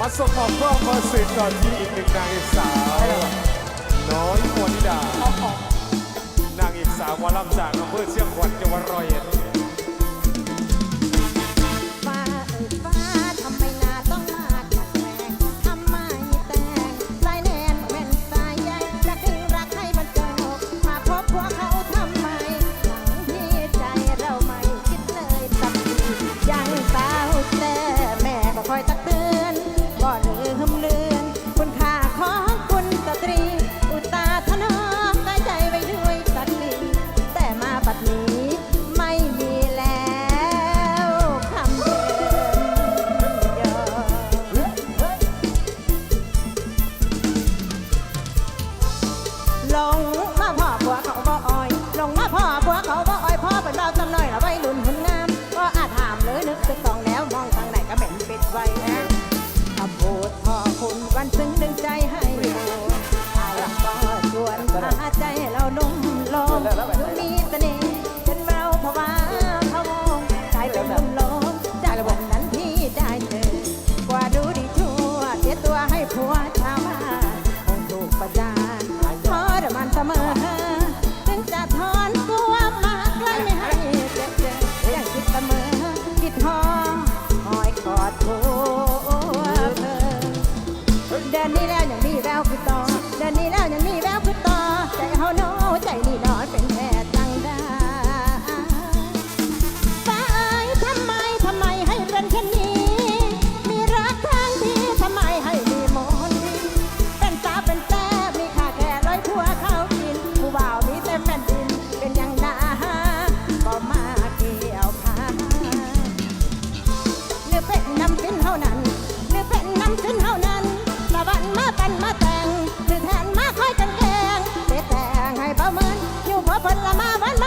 มาส่งมอบความมาสื่อก่อนที่อีกหนึ่งนางเอกสาวน้อยมวนิดาเอาของนางเอกสาววอลำจากอำเภอเชียงขวัญจังหวัดร้อยเอ็ด เดินนี้แล้วยังมีแววคือต่อเดินนี้แล้วยังมีแววคือต่อใจเฮาโน่ใจนี่น้อยเป็นแค่ตังดาฟ้าเอ้ยทำไมทำไมให้เรือนเช่นนี้ มีรักทางดีทำไมให้มีมดีเนสาวเป็นแต้มีค่าแค่ร้อยผัวเขากินผู้บ่าวมีแต่แผ่นดินเป็นอย่างนาก็มาเกี่ยวพาเนื้อเป็ดนำกินเท่านั้น ผลมาวัน